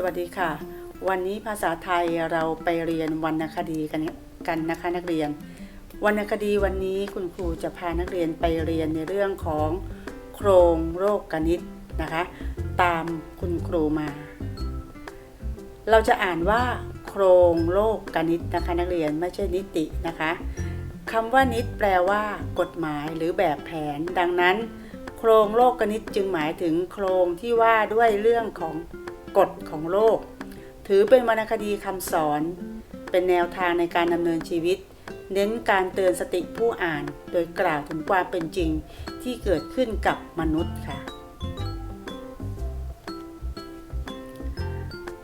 สวัสดีค่ะ วันนี้ภาษาไทยเราไปเรียนวรรณคดีกันกันนะคะนักเรียน วรรณคดีวันนี้คุณครูจะพานักเรียนไปเรียนในเรื่องของโครงโรคกนิตนะคะ ตามคุณครูมา เราจะอ่านว่า โครงโรคกนิตนะคะนักเรียนไม่ใช่นิตินะคะคำว่านิตแปลว่า กฎหมายหรือแบบแผน ดังนั้น โครงโลกกนิตจึงหมายถึงโครงที่ว่าด้วยเรื่องของ กฎของโลก ถือเป็นวรรณคดีคำสอน เป็นแนวทางในการดำเนินชีวิต เน้นการเตือนสติผู้อ่าน โดยกล่าวถึงความเป็นจริงที่เกิดขึ้นกับมนุษย์ค่ะ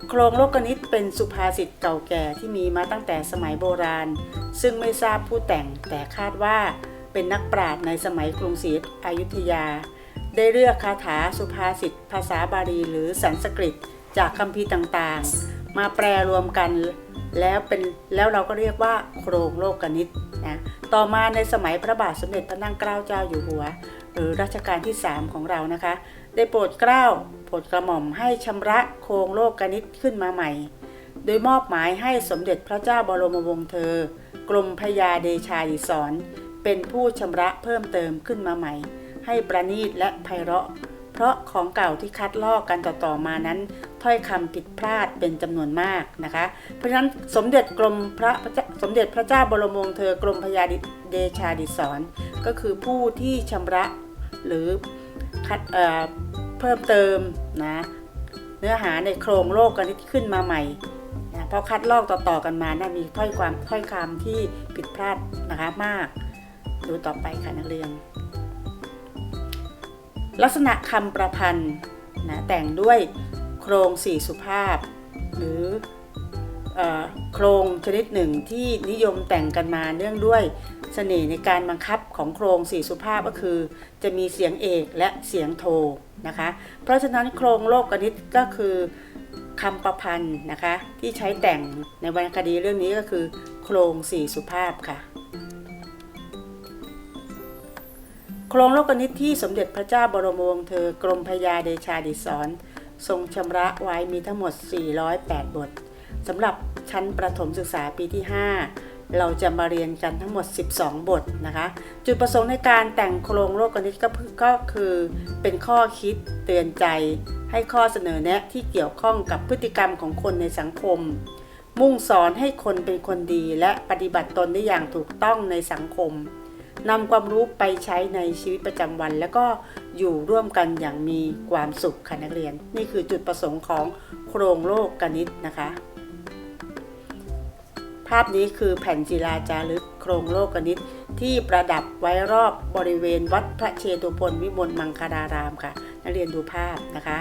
โครงโลกนิตเป็นสุภาษิตเก่าแก่ที่มีมาตั้งแต่สมัยโบราณ ซึ่งไม่ทราบผู้แต่งแต่คาดว่าเป็นนักปราชญ์ในสมัยกรุงศรีอยุธยา ได้เลือกคาถาสุภาษิตภาษาบาลีหรือสันสกฤต จากคัมภีร์ต่างๆ มาแปรรวมกันแล้วเป็นแล้วเราก็เรียกว่าโครงโลกนิตนะต่อมาในสมัยพระบาทสมเด็จพระนั่งเกล้าเจ้าอยู่หัว หรือรัชกาลที่ 3 ของเรานะคะ ได้โปรดเกล้าโปรดกระหม่อมให้ชำระโครงโลกนิตขึ้นมาใหม่ โดยมอบหมายให้สมเด็จพระเจ้าบรมวงศ์เธอ กรมพยาเดชาดิศรเป็นผู้ชำระเพิ่มเติมขึ้นมาใหม่ ให้ประณีตและไพเราะ เพราะของเก่าที่คัดลอกกันต่อๆมานั้น ถ้อยคำผิดพลาดเป็นจำนวนมากนะคะ เพราะฉะนั้นสมเด็จกรมพระสมเด็จพระเจ้าบรมวงศ์เธอกรมพยาเดชาดิศรก็คือผู้ที่ชำระหรือคัดเอ่อเพิ่มเติมนะเนื้อหาในโครงโลกกันที่ขึ้นมาใหม่นะเพราะคัดลอกต่อๆกันมานะมีถ้อยความถ้อยคำที่ผิดพลาดนะคะมาก ดูต่อไปค่ะนักเรียนลักษณะคำประพันธ์นะแต่งด้วย โครงสี่สุภาพ หรืออโครงชนิดหนึ่งที่นิยมแต่งกันมาเนื่องด้วยเสน่ห์ในการบังคับของโครงสี่สุภาพก็คือ จะมีเสียงเอกและเสียงโทนะคะ เพราะฉะนั้นโครงโลกกนิตก็คือคำประพันธ์นะคะที่ใช้แต่งในวรรณคดีเรื่องนี้ก็คือ โครงสี่สุภาพค่ะ โครงโลกนิตที่สมเด็จพระเจ้าบรมวงศ์เธอกรมพยาเดชาดิศร ทรงชำระไว้มีทั้งหมด 408 บทสำหรับชั้นประถมศึกษาปีที่ 5 เราจะมาเรียนกันทั้งหมด 12 บทนะคะ จุดประสงค์ในการแต่งโครงโลกนิตกก็คือเป็นข้อคิดเตือนใจ ให้ข้อเสนอแนะที่เกี่ยวข้องกับพฤติกรรมของคนในสังคม มุ่งสอนให้คนเป็นคนดีและปฏิบัติตนได้อย่างถูกต้องในสังคม นำความรู้ไปใช้ในชีวิตประจำวัน แล้วก็อยู่ร่วมกันอย่างมีความสุขค่ะนักเรียน นี่คือจุดประสงค์ของโครงโลกกนิตนะคะ ภาพนี้คือแผ่นศิลาจารึกโครงโลกกนิตที่ประดับไว้รอบบริเวณวัดพระเชตุพนวิมลมังคารารามค่ะ นักเรียนดูภาพนะคะ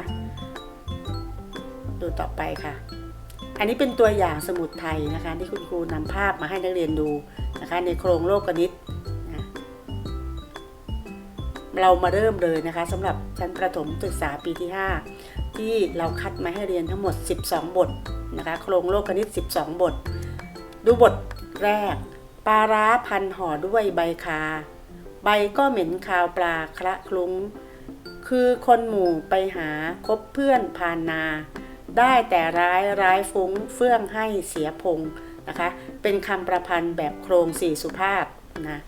ดูต่อไปค่ะอันนี้เป็นตัวอย่างสมุดไทยนะคะ ที่คุณครูนำภาพมาให้นักเรียนดูนะคะ ในโครงโลกกนิต เรามาเริ่มเลยนะคะสำหรับชั้นประถมศึกษาปีที่ 5 ที่เราคัดมาให้เรียนทั้งหมด 12 บทนะคะโครงโลกคณิต 12 บท ดูบทแรก ปลาร้าพันห่อด้วยใบคา ใบก็เหม็นคาวปลาคละคลุ้ง คือคนหมู่ไปหาคบเพื่อนพานนา ได้แต่ร้ายร้ายฟุ้งเฟื่องให้เสียพงนะคะ เป็นคำประพันธ์แบบโครงสี่สุภาพนะ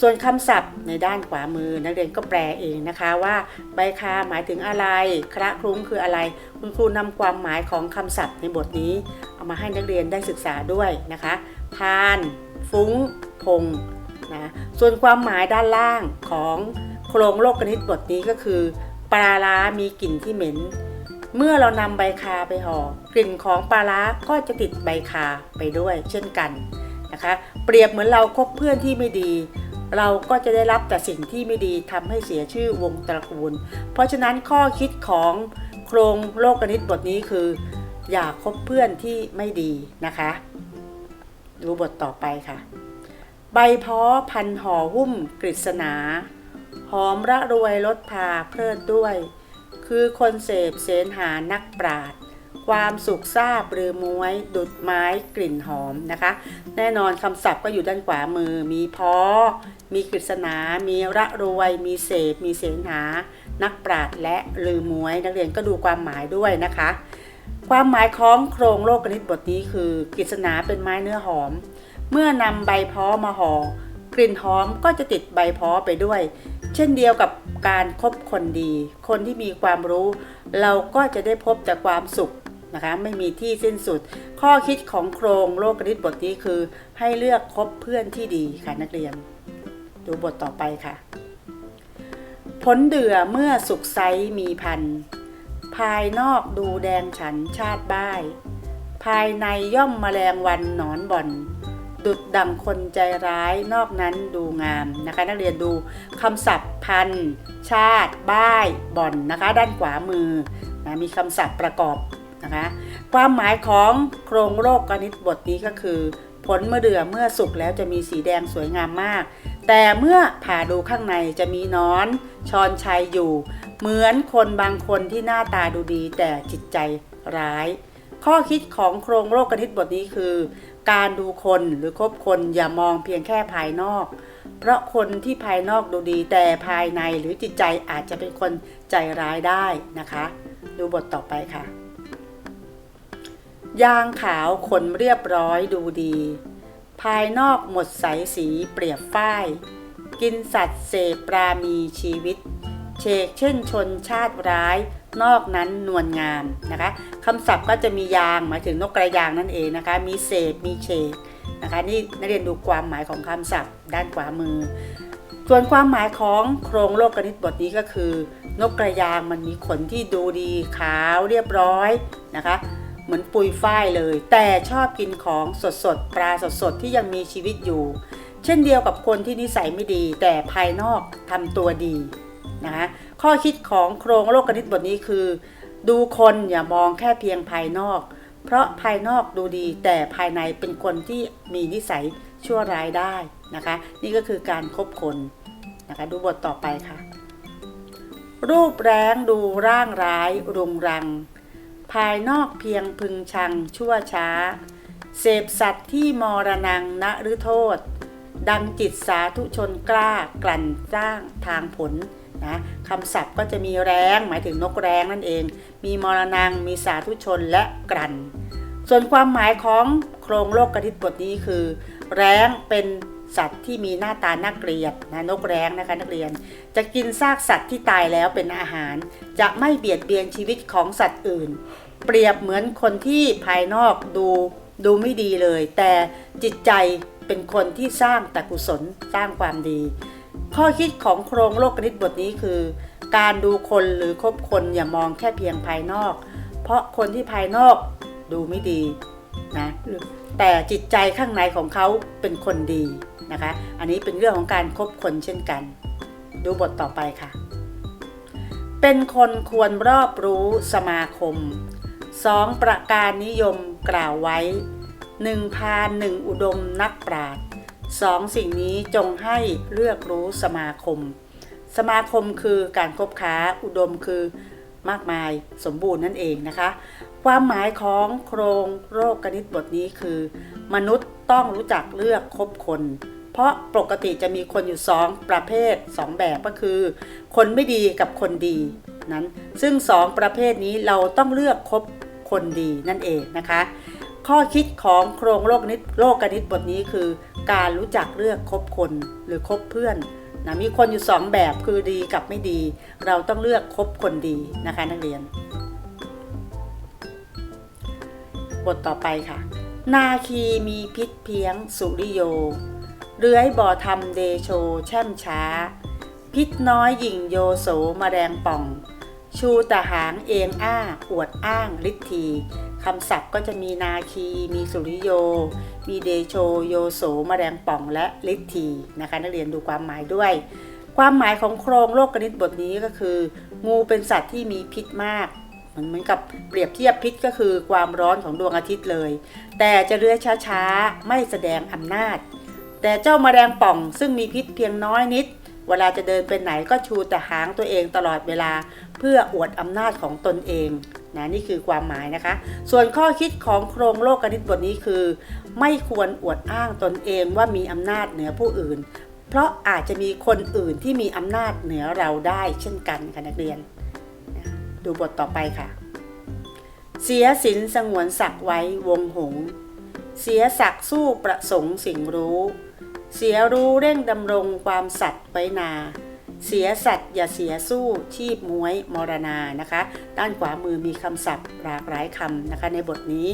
ส่วนคำศัพท์ในด้านขวามือนักเรียนก็แปลเองนะคะว่า ใบคาหมายถึงอะไรคระคลุ้งคืออะไร คุณครูนำความหมายของคำศัพท์ในบทนี้ เอามาให้นักเรียนได้ศึกษาด้วยนะคะพาน ฟุ้ง พงนะส่วนความหมายด้านล่างของโครงโลกกนิตบทนี้ก็คือ ปลาล้ามีกลิ่นที่เหม็น เมื่อเรานำใบคาไปห่อกลิ่นของปลาล้าก็จะติดใบคาไปด้วย เช่นกันนะคะ เปรียบเหมือนเราคบเพื่อนที่ไม่ดี เราก็จะได้รับแต่สิ่งที่ไม่ดีทำให้เสียชื่อวงตระกูล เพราะฉะนั้นข้อคิดของโครงโลกนิตบทนี้คือ อย่าคบเพื่อนที่ไม่ดีนะคะ ดูบทต่อไปค่ะ ใบเพาะพันห่อหุ้มกฤษณา หอมระรวยลดพาเพลิดด้วย คือคนเสพเสนหานักปราดความสุขซาบหรือม้วย ดุดไม้กลิ่นหอมนะคะ แน่นอนคำศัพท์ก็อยู่ด้านขวามือมีเพาะ มีกฤษณา มีระรวย มีเสพมีเสนหานักปราดและลือมวย นักเรียนก็ดูความหมายด้วยนะคะ ความหมายของโครงโลกนิตบทนี้คือกิษณาเป็นไม้เนื้อหอม เมื่อนำใบเพาะมาห่อกลิ่นหอมก็จะติดใบเพาะไปด้วย เช่นเดียวกับการคบคนดี คนที่มีความรู้ เราก็จะได้พบแต่ความสุขนะคะไม่มีที่สิ้นสุด ข้อคิดของโครงโลกนิตบทนี้คือ ให้เลือกคบเพื่อนที่ดีค่ะนักเรียน ดูบทต่อไปค่ะ ผลเดือเมื่อสุกไซมีพัน ภายนอกดูแดงฉันชาติบ้าย ภายในย่อมแมลงวันหนอนบ่อน ดุดดังคนใจร้ายนอกนั้นดูงามนะคะ นักเรียนดูคำศัพท์พัน ชาติ บ้าย บ่อนนะคะ ด้านขวามือนะมีคำศัพท์ประกอบนะคะ ความหมายของโครงโลกกนิตบทนี้ก็คือ ผลมะเดื่อเมื่อสุกแล้วจะมีสีแดงสวยงามมาก แต่เมื่อผ่าดูข้างในจะมีนอน ชอนชัยอยู่ เหมือนคนบางคนที่หน้าตาดูดีแต่จิตใจร้าย ข้อคิดของโครงโลกกนิตบทนี้คือ การดูคนหรือคบคนอย่ามองเพียงแค่ภายนอก เพราะคนที่ภายนอกดูดีแต่ภายในหรือจิตใจอาจจะเป็นคนใจร้ายได้นะคะ ดูบทต่อไปค่ะ ยางขาวขนเรียบร้อยดูดี ภายนอกหมดใสสีเปรียบฝ้าย กินสัตว์เสพปรามีชีวิต เชกเช่นชนชาติร้าย นอกนั้นนวลงามนะคะคำศัพท์ก็จะมียางหมายถึงนกกระยางนั่นเองนะคะ มีเสพมีเชกนะคะนี่นักเรียนดูความหมายของคำศัพท์ด้านขวามือ ส่วนความหมายของโครงโลกกนิตบทนี้ก็คือ นกกระยางมันมีขนที่ดูดีขาวเรียบร้อยนะคะ เหมือนปุยฝ้ายเลย แต่ชอบกินของสดสดๆปลาสดสดๆ ที่ยังมีชีวิตอยู่ เช่นเดียวกับคนที่นิสัยไม่ดี แต่ภายนอกทำตัวดีนะคะข้อคิดของโครงโลกกนิตบทนี้คือ ดูคนอย่ามองแค่เพียงภายนอก เพราะภายนอกดูดี แต่ภายในเป็นคนที่มีนิสัยชั่วร้ายได้นะคะ นี่ก็คือการคบคนนะคะดูบทต่อไปค่ะ รูปแรงดูร่างร้ายรุงรัง ภายนอกเพียงพึงชังชั่วช้า เสพสัตว์ที่มรณงนะหรือโทษ ดังจิตสาธุชนกล้ากลั่นสร้างทางผลนะคำศัพท์ก็จะมีแรงหมายถึงนกแรงนั่นเอง มีมรณงมีสาธุชนและกลั่น ส่วนความหมายของโครงโลกกระิตบทนี้คือ แรงเป็น สัตว์ที่มีหน้าตาน่าเกลียดนะนกแร้งนะคะนักเรียน จะกินซากสัตว์ที่ตายแล้วเป็นอาหาร จะไม่เบียดเบียนชีวิตของสัตว์อื่น เปรียบเหมือนคนที่ภายนอกดูดูไม่ดีเลย แต่จิตใจเป็นคนที่สร้างแต่กุศลสร้างความดี ข้อคิดของโครงโลกกนิตบทนี้คือ การดูคนหรือคบคนอย่ามองแค่เพียงภายนอก เพราะคนที่ภายนอกดูไม่ดีนะแต่จิตใจข้างในของเขาเป็นคนดี นะคะ อันนี้เป็นเรื่องของการคบคนเช่นกัน ดูบทต่อไปค่ะ เป็นคนควรรอบรู้สมาคมสองประการนิยมกล่าวไว้หนึ่งพาหนึ่งอุดมนักปราชญ์สองสิ่งนี้จงให้เลือกรู้สมาคม สมาคมคือการคบค้าอุดมคือมากมายสมบูรณ์นั่นเองนะคะ ความหมายของโครงโรคกนิตบทนี้คือ มนุษย์ต้องรู้จักเลือกคบคน เพราะปกติจะมีคนอยู่สองประเภทสองแบบก็คือ คนไม่ดีกับคนดีนั้น ซึ่งสองประเภทนี้เราต้องเลือกคบคนดีนั่นเองนะคะ ข้อคิดของโครงโลกนิตโลกกนิตบทนี้คือ การรู้จักเลือกคบคนหรือคบเพื่อนนะมีคนอยู่สองแบบคือดีกับไม่ดี เราต้องเลือกคบคนดีนะคะนักเรียน บทต่อไปค่ะ นาคีมีพิษเพียงสุริโย เลื้อยบ่อทำเดโชแช่มช้า พิษน้อยหยิ่งโยโสมาแรงป่อง ชูตะหางเองอ้า อวดอ้างฤทธีคำศัพท์ก็จะมีนาคี มีสุริโย มีเดโชโยโสมาแรงป่องและฤทธีนะคะ นักเรียนดูความหมายด้วย ความหมายของโครงโลกกนิตบทนี้ก็คือ งูเป็นสัตว์ที่มีพิษมากมันเหมือนกับเปรียบเทียบพิษก็คือความร้อนของดวงอาทิตย์เลย แต่จะเลื้อยช้าๆ ไม่แสดงอำนาจ แต่เจ้ามาแมลงป่องซึ่งมีพิษเพียงน้อยนิด เวลาจะเดินไปไหนก็ชูแต่หางตัวเองตลอดเวลา เพื่ออวดอำนาจของตนเองนะนี่คือความหมายนะคะ ส่วนข้อคิดของโครงโลกกนิตบทนี้คือ ไม่ควรอวดอ้างตนเองว่ามีอำนาจเหนือผู้อื่น เพราะอาจจะมีคนอื่นที่มีอำนาจเหนือเราได้เช่นกันค่ะนักเรียน ดูบทต่อไปค่ะ เสียสินสงวนศักดิ์ไว้วงหง เสียศักดิ์สู้ประสงค์สิ่งรู้ เสียรู้เร่งดำรงความสัตย์ไว้นา เสียสัตย์อย่าเสียสู้ชีพมวยมรณานะคะ ด้านขวามือมีคำศัพท์หลากหลายคำนะคะในบทนี้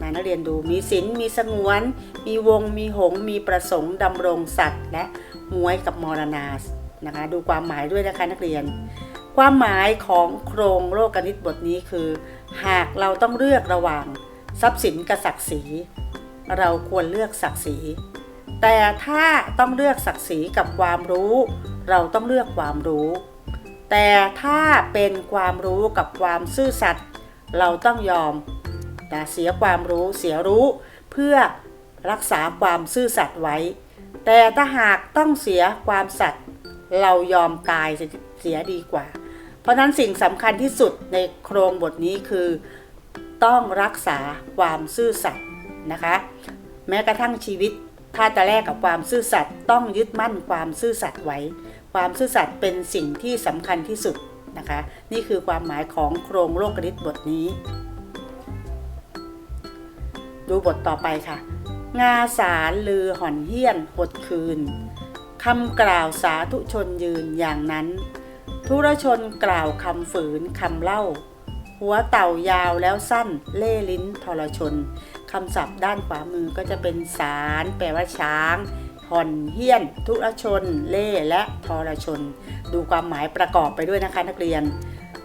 นะนักเรียนดูมีศิลมีสงวน มีวงมีหง มีประสงค์ดำรงสัตว์และมวยกับมรณานะคะดูความหมายด้วยนะคะนักเรียน ความหมายของโครงโลกนิตบทนี้คือ หากเราต้องเลือกระหว่าง ทรัพย์สินกับศักดิ์ศรี เราควรเลือกศักดิ์ศรี แต่ถ้าต้องเลือกศักดิ์ศรีกับความรู้ เราต้องเลือกความรู้ แต่ถ้าเป็นความรู้กับความซื่อสัตย์เราต้องยอมนะเสียความรู้เสียรู้ เพื่อรักษาความซื่อสัตย์ไว้ แต่ถ้าหากต้องเสียความสัตย์เรายอมตายเสียดีกว่า เพราะนั้นสิ่งสำคัญที่สุดในโครงบทนี้คือ ต้องรักษาความซื่อสัตย์นะคะ แม้กระทั่งชีวิต ถ้าจะแลกกับความซื่อสัตย์ต้องยึดมั่นความซื่อสัตย์ไว้ ความซื่อสัตย์เป็นสิ่งที่สำคัญที่สุดนะคะ นี่คือความหมายของโครงโลกนิตบทนี้ ดูบทต่อไปค่ะ งาสารลือห่อนเฮี้ยนหดคืนคำกล่าวสาธุชนยืนอย่างนั้นทุรชนกล่าวคำฝืนคำเล่า หัวเต่ายาวแล้วสั้นเล่ลิ้นทรชน คำศัพท์ด้านขวามือก็จะเป็นสาร แปลว่าช้างห่อนเฮี้ยน ทุรชน เล่และทรชน ดูความหมายประกอบไปด้วยนะคะนักเรียน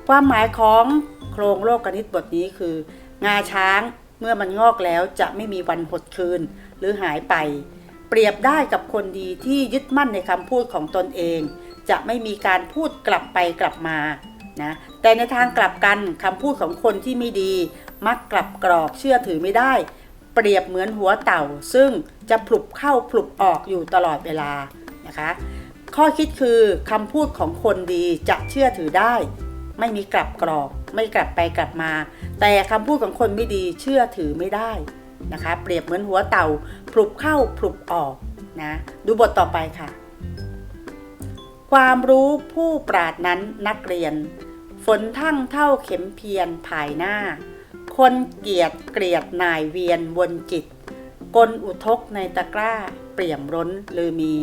ความหมายของโครงโลกนิตบทนี้คือ งาช้างเมื่อมันงอกแล้วจะไม่มีวันหดคืนหรือหายไป เปรียบได้กับคนดีที่ยึดมั่นในคำพูดของตนเอง จะไม่มีการพูดกลับไปกลับมานะแต่ในทางกลับกันคำพูดของคนที่ไม่ดี มักกลับกรอกเชื่อถือไม่ได้ เปรียบเหมือนหัวเต่า ซึ่งจะผลุบเข้าผลุบออกอยู่ตลอดเวลานะคะ ข้อคิดคือคำพูดของคนดีจะเชื่อถือได้ ไม่มีกลับกรอก ไม่กลับไปกลับมา แต่คำพูดของคนไม่ดีเชื่อถือไม่ได้นะคะ เปรียบเหมือนหัวเต่าผลุบเข้าผลุบออกนะดูบทต่อไปค่ะ ความรู้ผู้ปราดนั้นนักเรียน ฝนทั้งเท่าเข็มเพียนภายหน้า คนเกียดเกลียดนายเวียนวนจิต กลอุทกในตะกร้า เปี่ยมร้นหรือมี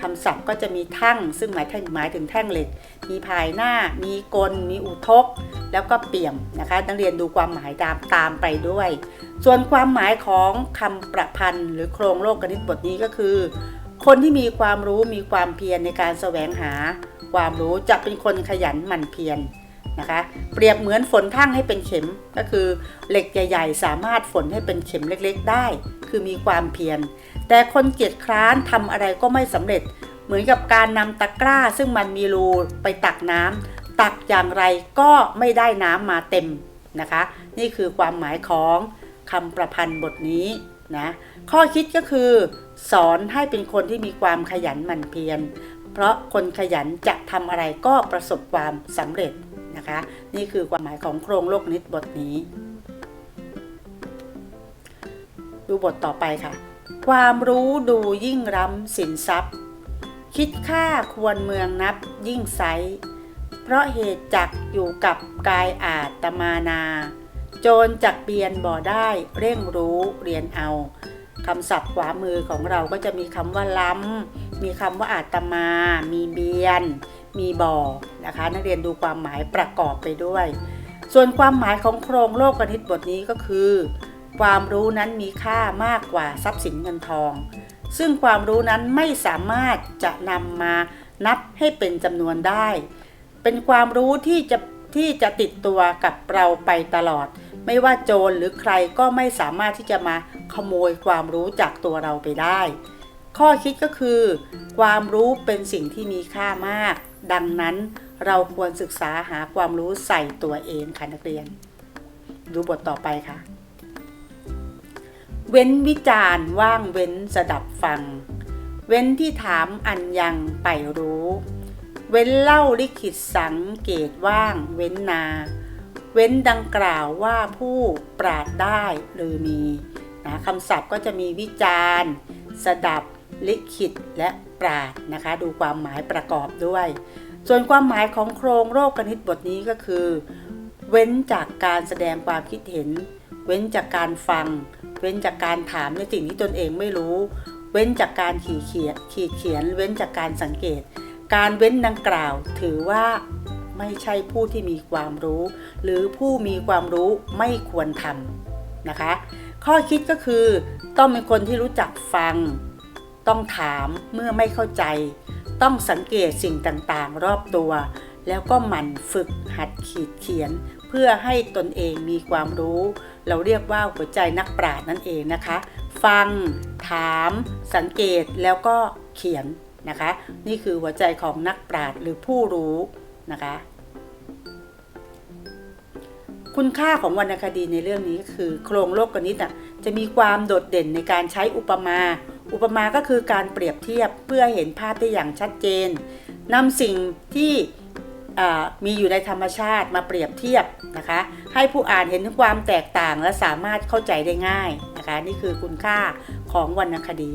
คำศัพท์ก็จะมีทั้งซึ่งหมายถึงหมายถึงแท่งเหล็ก มีภายหน้า มีกล มีอุทก แล้วก็เปี่ยมนะคะนักเรียนดูความหมายตามตามไปด้วย ส่วนความหมายของคำประพันธ์ หรือโครงโลกกนิตบทนี้ก็คือ คนที่มีความรู้มีความเพียรในการแสวงหา ความรู้จะเป็นคนขยันหมั่นเพียร นะคะ เปรียบเหมือนฝนทั่งให้เป็นเข็มก็คือเหล็กใหญ่ๆ สามารถฝนให้เป็นเข็มเล็กๆ ได้ คือมีความเพียร แต่คนเกียจคร้านทำอะไรก็ไม่สำเร็จ เหมือนกับการนำตะกร้า ซึ่งมันมีรูไปตักน้ำตักอย่างไรก็ไม่ได้น้ำมาเต็มนะคะ นี่คือความหมายของคำประพันธ์บทนี้นะข้อคิดก็คือ สอนให้เป็นคนที่มีความขยันหมั่นเพียรเพราะคนขยันจะทำอะไรก็ประสบความสำเร็จ นะคะ นี่คือความหมายของโครงโลกนิตบทนี้ ดูบทต่อไปค่ะ ความรู้ดูยิ่งร้ำสินทรัพย์ คิดค่าควรเมืองนับยิ่งไซเพราะเหตุจักอยู่กับกายอาตมานา โจรจักเบียนบ่อได้เร่งรู้เรียนเอาคำศัพท์ขวามือของเราก็จะมีคำว่าล้ำมีคำว่าอาตมา มีเบียน มีบอนะคะ นักเรียนดูความหมายประกอบไปด้วย ส่วนความหมายของโครงโลกกนิตบทนี้ก็คือ ความรู้นั้นมีค่ามากกว่าทรัพย์สินเงินทอง ซึ่งความรู้นั้นไม่สามารถจะนำมานับให้เป็นจำนวนได้ เป็นความรู้ที่จะที่จะติดตัวกับเราไปตลอด ไม่ว่าโจรหรือใครก็ไม่สามารถที่จะมาขโมยความรู้จากตัวเราไปได้ ข้อคิดก็คือ ความรู้เป็นสิ่งที่มีค่ามาก ดังนั้นเราควรศึกษาหาความรู้ใส่ตัวเองค่ะนักเรียน ดูบทต่อไปค่ะ เว้นวิจารณ์ว่างเว้นสดับฟัง เว้นที่ถามอันยังไปรู้ เว้นเล่าลิขิตสังเกตว่างเว้นนา เว้นดังกล่าวว่าผู้ปราดได้หรือมีนะคำศัพท์ก็จะมีวิจารณ์สดับ ลิขิตและปราดนะคะ ดูความหมายประกอบด้วย ส่วนความหมายของโครงโรคกนิตบทนี้ก็คือ เว้นจากการแสดงความคิดเห็น เว้นจากการฟัง เว้นจากการถามในสิ่งที่ตนเองไม่รู้ เว้นจากการขีดเขียนขีดเขียน เว้นจากการสังเกต การเว้นดังกล่าว ถือว่าไม่ใช่ผู้ที่มีความรู้ หรือผู้มีความรู้ไม่ควรทำนะคะ ข้อคิดก็คือต้องเป็นคนที่รู้จักฟัง ต้องถามเมื่อไม่เข้าใจ ต้องสังเกตสิ่งต่างๆ รอบตัว แล้วก็หมั่นฝึกหัดขีดเขียน เพื่อให้ตนเองมีความรู้ เราเรียกว่าหัวใจนักปราชญ์นั่นเองนะคะ ฟัง ถาม สังเกตแล้วก็เขียนนะคะ นี่คือหัวใจของนักปราชญ์หรือผู้รู้นะคะคุณค่าของวรรณคดีในเรื่องนี้ก็คือโครงโลกกนิตอะจะมีความโดดเด่นในการใช้อุปมา อุปมาก็คือการเปรียบเทียบเพื่อเห็นภาพได้อย่างชัดเจนนำสิ่งที่มีอยู่ในธรรมชาติมาเปรียบเทียบนะคะ ให้ผู้อ่านเห็นถึงความแตกต่างและสามารถเข้าใจได้ง่ายนะคะ นี่คือคุณค่าของวรรณคดี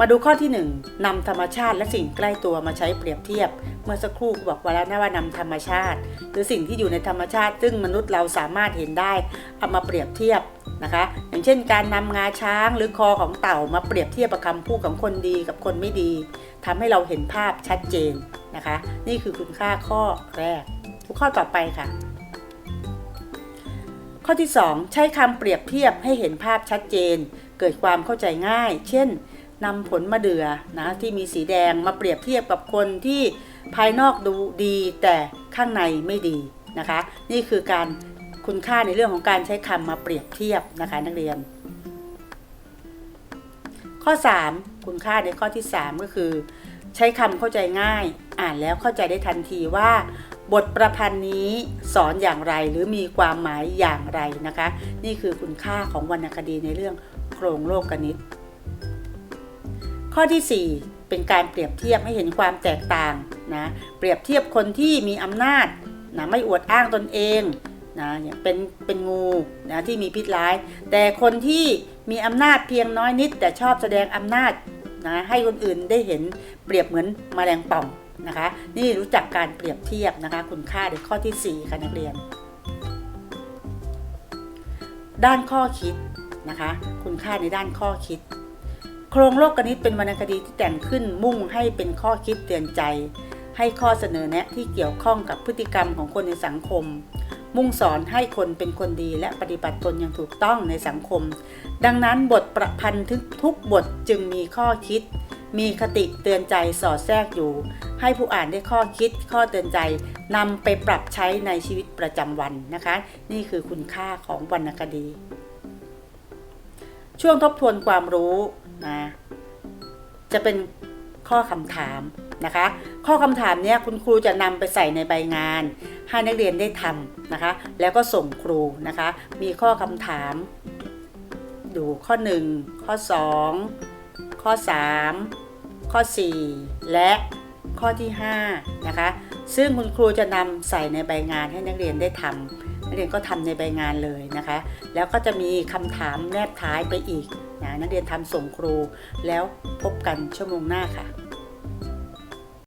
มาดูข้อที่1นำธรรมชาติและสิ่งใกล้ตัวมาใช้เปรียบเทียบ เมื่อสักครู่บอกไว้แล้วนะว่านำธรรมชาติหรือสิ่งที่อยู่ในธรรมชาติ ซึ่งมนุษย์เราสามารถเห็นได้เอามาเปรียบเทียบนะคะ อย่างเช่น การนำงาช้างหรือคอของเต่ามาเปรียบเทียบกับคำพูดของคนดีกับคนไม่ดีทำให้เราเห็นภาพชัดเจนนะคะ นี่คือคุณค่าข้อแรกข้อต่อไปค่ะ ข้อที่ 2 ใช้คำเปรียบเทียบให้เห็นภาพชัดเจน เกิดความเข้าใจง่าย เช่น นำผลมะเดื่อนะที่มีสีแดงมาเปรียบเทียบกับคนที่ภายนอกดูดีแต่ข้างในไม่ดีนะคะ นี่คือการคุณค่าในเรื่องของการใช้คำมาเปรียบเทียบนะคะนักเรียน ข้อ 3 คุณค่าในข้อที่ 3 ก็คือ ใช้คำเข้าใจง่าย อ่านแล้วเข้าใจได้ทันทีว่า บทประพันธ์นี้สอนอย่างไรหรือมีความหมายอย่างไรนะคะ นี่คือคุณค่าของวรรณคดีในเรื่องโครงโลกกนิต ข้อที่ 4 เป็นการเปรียบเทียบให้เห็นความแตกต่างนะเปรียบเทียบคนที่มีอำนาจนะไม่อวดอ้างตนเองนะอย่างเป็นเป็นงูนะที่มีพิษร้าย แต่คนที่มีอำนาจเพียงน้อยนิด แต่ชอบแสดงอำนาจนะให้คนอื่นได้เห็นเปรียบเหมือนแมลงป่องนะคะ นี่รู้จักการเปรียบเทียบนะคะ คุณค่าในข้อที่ 4 ค่ะนักเรียน ด้านข้อคิดนะคะ คุณค่าในด้านข้อคิด โครงโลกกนิตเป็นวรรณคดีที่แต่งขึ้นมุ่งให้เป็นข้อคิดเตือนใจ ให้ข้อเสนอแนะที่เกี่ยวข้องกับพฤติกรรมของคนในสังคม มุ่งสอนให้คนเป็นคนดีและปฏิบัติตนอย่างถูกต้องในสังคม ดังนั้นบทประพันธ์ทุกบทจึงมีข้อคิด มีคติเตือนใจสอดแทรกอยู่ ให้ผู้อ่านได้ข้อคิด ข้อเตือนใจนำไปปรับใช้ในชีวิตประจำวันนะคะ นี่คือคุณค่าของวรรณคดี ช่วงทบทวนความรู้ นะ จะเป็นข้อคำถามนะคะ ข้อคำถามเนี้ยคุณครูจะนำไปใส่ในใบงาน ให้นักเรียนได้ทำนะคะ แล้วก็ส่งครูนะคะ มีข้อคำถาม ดูข้อ 1 ข้อ 2 ข้อ 3 ข้อ 4 และข้อที่5นะคะซึ่งคุณครูจะนำใส่ในใบงานให้นักเรียนได้ทำนักเรียนก็ทำในใบงานเลยนะคะ แล้วก็จะมีคำถามแนบท้ายไปอีก นะนักเรียนทำส่งครูแล้วพบกันชั่วโมงหน้าค่ะ